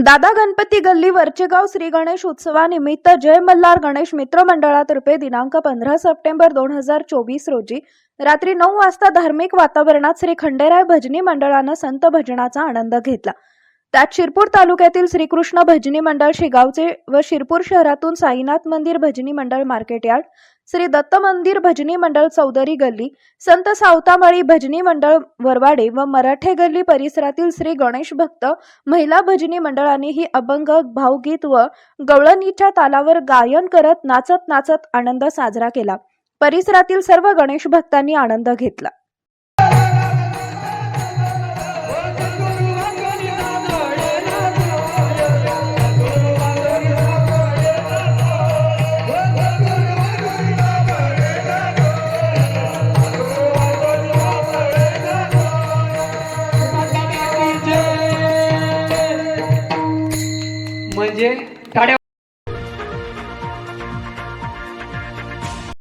दादा गणपती गल्ली वरचेगाव श्री गणेश उत्सवानिमित्त जय मल्हार गणेश मित्र मंडळातर्फे दिनांक पंधरा सप्टेंबर दोन हजार चोवीस रोजी रात्री नऊ वाजता धार्मिक वातावरणात श्री खंडेराय भजनी मंडळानं संत भजनाचा आनंद घेतला. त्यात शिरपूर तालुक्यातील श्रीकृष्ण भजनी मंडळ शिगावचे व शिरपूर शहरातून साईनाथ मंदिर भजनी मंडळ मार्केट यार्ड श्री दत्त मंदिर भजनी मंडळ चौधरी गल्ली संत सावतामाळी भजनी मंडळ वरवाडे व मराठे गल्ली परिसरातील श्री गणेश भक्त महिला भजनी मंडळाने ही अभंग भावगीत व गवळणीच्या तालावर गायन करत नाचत नाचत आनंद साजरा केला. परिसरातील सर्व गणेश भक्तांनी आनंद घेतला. म्हणजे